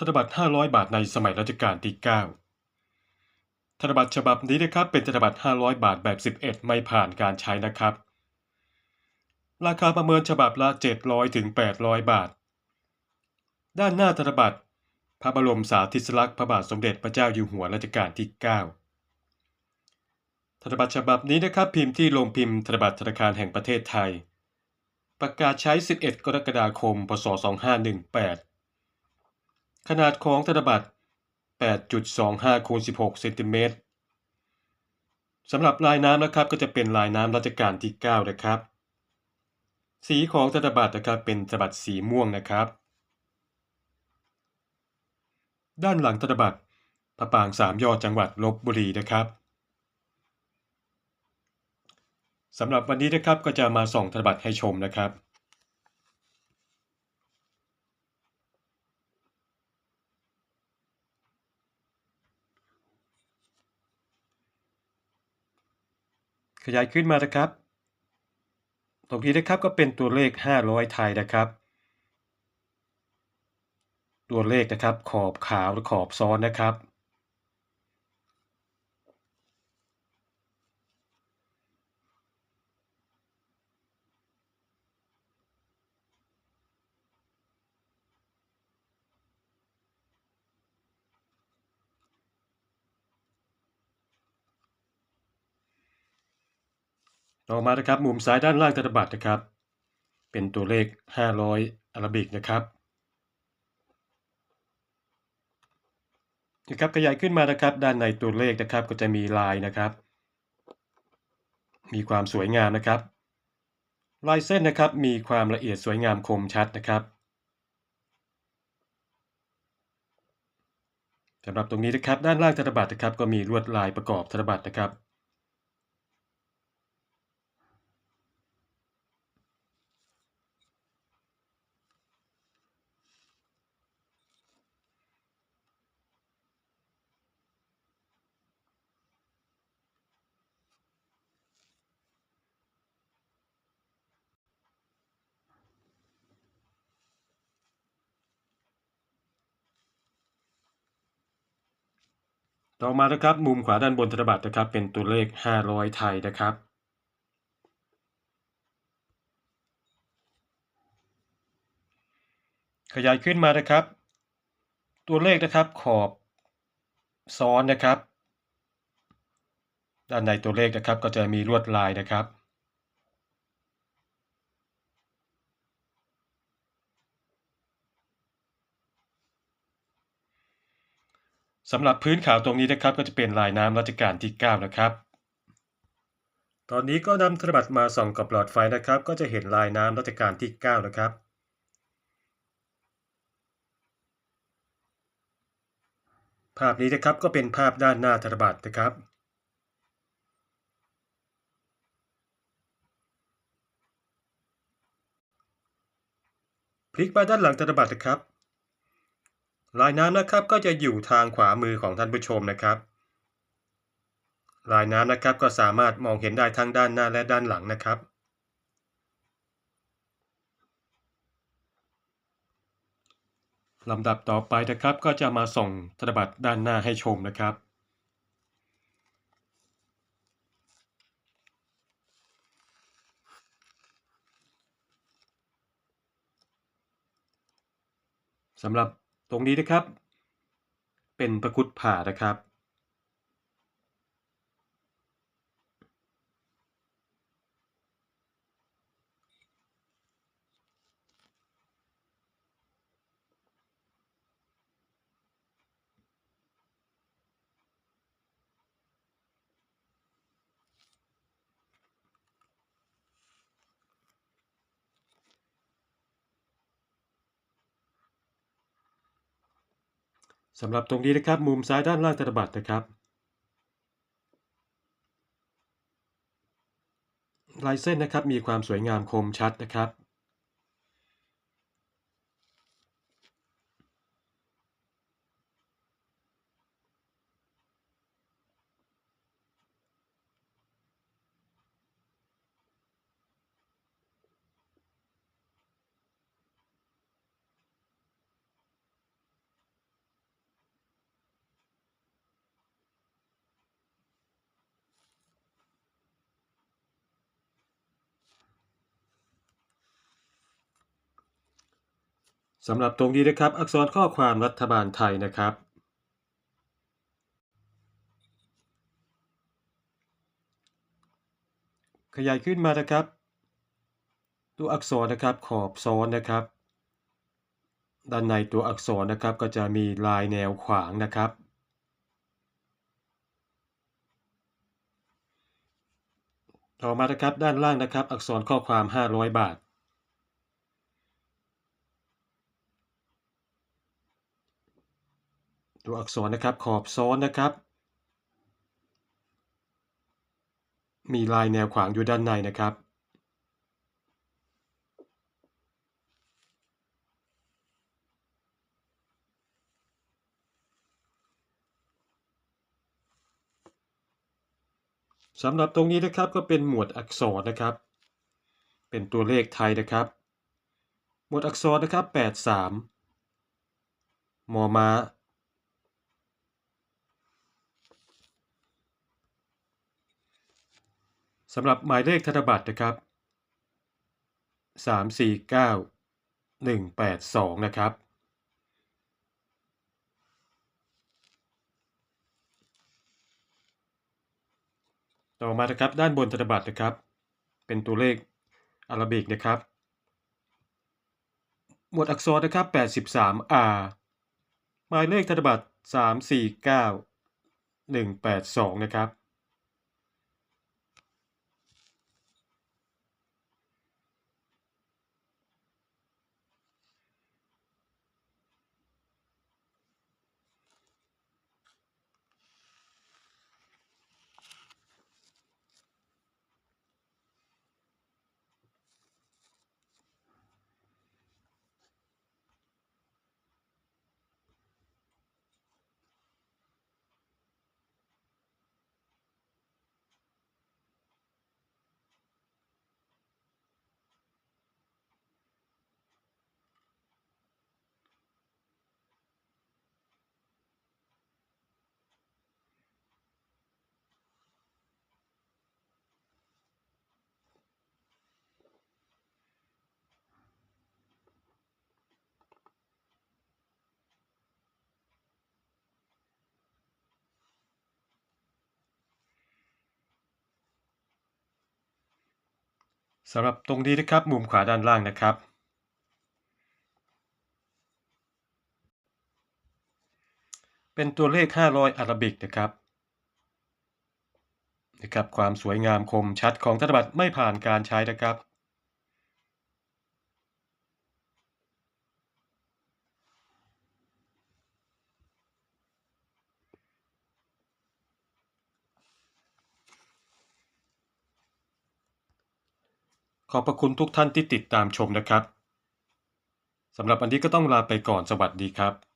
ธนบัตร 500 บาทในสมัยรัชกาลที่ 9 ธนบัตรฉบับนี้นะครับเป็นธนบัตร 500 บาทแบบ 11 ไม่ผ่านการใช้นะครับ ราคาประเมินฉบับละ 700ถึง800 บาท ด้านหน้าธนบัตร พระบรมสาธิสลักษณ์พระบาทสมเด็จพระเจ้าอยู่หัวรัชกาลที่ 9 ธนบัตรฉบับนี้นะครับพิมพ์ที่โรงพิมพ์ธนบัตรธนาคารแห่งประเทศไทย ประกาศใช้ 11 กรกฎาคม พศ 2518 ขนาดของธนบัตร 8.25คูณ16เซนติเมตรสำหรับลายน้ำนะครับก็จะเป็นลายน้ำรัชกาลที่ 9 นะครับ สีของธนบัตรนะครับเป็นธนบัตรสีม่วงนะครับ ด้านหลังธนบัตรพระปรางสามยอดจังหวัดลบบุรีนะครับสำหรับวันนี้นะครับก็จะมาส่องธนบัตรให้ชมนะครับ ขยายขึ้นมานะครับ ตรงนี้นะครับก็เป็นตัวเลข 500 ไทยนะครับ ตัวเลขนะครับขอบขาวและขอบซ้อนนะครับ ต่อมานะครับมุมซ้ายด้านล่างธนบัตรนะครับ เป็นตัวเลข 500อาราบิกนะครับนะครับขยายขึ้นมานะครับ ด้านในตัวเลขนะครับ ก็จะมีลายนะครับ มีความสวยงามนะครับ ลายเส้นนะครับมีความละเอียดสวยงามคมชัดนะครับสำหรับตรงนี้นะครับด้านล่างธนบัตรนะครับ ก็มีลวดลายประกอบธนบัตรนะครับ ต่อมานะครับมุมขวาด้านบนธนบัตรนะครับ เป็นตัวเลข 500 ไทยนะครับ ขยายขึ้นมานะครับ ตัวเลขนะครับขอบซ้อนนะครับ ด้านในตัวเลขนะครับก็จะมีลวดลายนะครับ สำหรับพื้นขาวตรงนี้นะครับก็จะเป็นลายน้ำรัชกาลที่ 9 นะครับ ตอนนี้ก็นำธนบัตรมาส่องกับหลอดไฟนะครับ ก็จะเห็นลายน้ำรัชกาลที่ 9 นะครับภาพนี้นะครับก็เป็นภาพด้านหน้าธนบัตรนะครับ พลิกมาด้านหลังธนบัตรนะครับ ลายน้ำนะครับก็จะอยู่ทางขวามือของท่านผู้ชมนะครับ ลายน้ำนะครับก็สามารถมองเห็นได้ทั้งด้านหน้าและด้านหลังนะครับ ลำดับต่อไปนะครับก็จะมาส่งธนบัตรด้านหน้าให้ชมนะครับสำหรับ ตรงนี้นะครับ เป็นประคุดผ่านะครับ สำหรับตรงนี้นะครับ มุมซ้ายด้านล่างธนบัตรนะครับ ลายเส้นนะครับมีความสวยงามคมชัดนะครับ สำหรับตรงนี้นะครับ อักษรข้อความรัฐบาลไทยนะครับ ขยายขึ้นมานะครับ ตัวอักษรนะครับขอบซ้อนนะครับ ด้านในตัวอักษรนะครับก็จะมีลายแนวขวางนะครับ ต่อมานะครับด้านล่างนะครับ อักษรข้อความ 500 บาท ตัวอักษรนะครับขอบซ้อนนะครับ มีลายแนวขวางอยู่ด้านในนะครับ สำหรับตรงนี้นะครับก็เป็นหมวดอักษรนะครับ เป็นตัวเลขไทยนะครับ หมวดอักษรนะครับ 83มอมา สำหรับหมายเลขธนบัตรนะครับ 349 182 นะครับ ต่อมานะครับด้านบนธนบัตรนะครับ เป็นตัวเลขอาราบิกนะครับ หมวดอักษรนะครับ 83 R หมายเลขธนบัตร 349 182 นะครับ สำหรับตรงนี้นะครับมุมขวาด้านล่างนะครับ เป็นตัวเลข 500 อาราบิกนะครับนะครับ ความสวยงามคมชัดของธนบัตรไม่ผ่านการใช้นะครับ ขอบพระคุณทุกท่านที่ติดตามชมนะครับสำหรับวันนี้ก็ต้องลาไปก่อนสวัสดีครับ